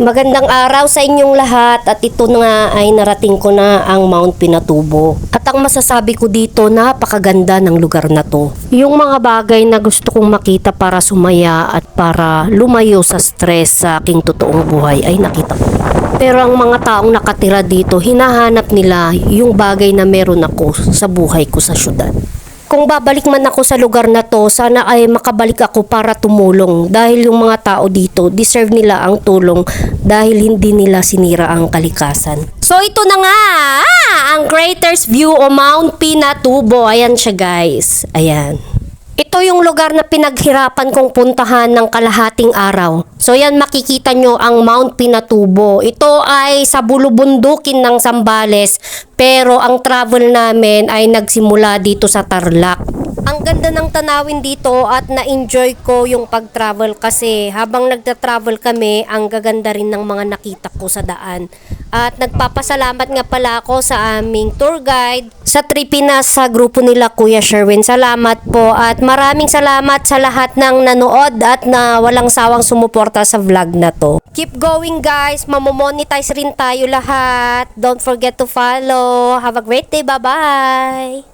Magandang araw sa inyong lahat at ito na nga ay narating ko na ang Mount Pinatubo. At ang masasabi ko dito, napakaganda ng lugar na to. Yung mga bagay na gusto kong makita para sumaya at para lumayo sa stress sa aking totoong buhay ay nakita ko. Pero ang mga taong nakatira dito, hinahanap nila yung bagay na meron ako sa buhay ko sa syudad. Kung babalik man ako sa lugar na to, sana ay makabalik ako para tumulong dahil yung mga tao dito deserve nila ang tulong dahil hindi nila sinira ang kalikasan. So ito na nga, ah, ang Craters View o Mount Pinatubo. Ayan siya guys. Ayan. Ito yung lugar na pinaghirapan kong puntahan ng kalahating araw. So yan makikita nyo ang Mount Pinatubo. Ito ay sa bulubundukin ng Sambales pero ang travel namin ay nagsimula dito sa Tarlac. Ang ganda ng tanawin dito at na-enjoy ko yung pag-travel kasi habang nagta-travel kami, ang gaganda rin ng mga nakita ko sa daan. At nagpapasalamat nga pala ako sa aming tour guide sa Tripinas sa grupo nila Kuya Sherwin. Salamat po at maraming salamat sa lahat ng nanood at na walang sawang sumuporta sa vlog na to. Keep going guys, mamomonetize rin tayo lahat. Don't forget to follow. Have a great day. Bye-bye!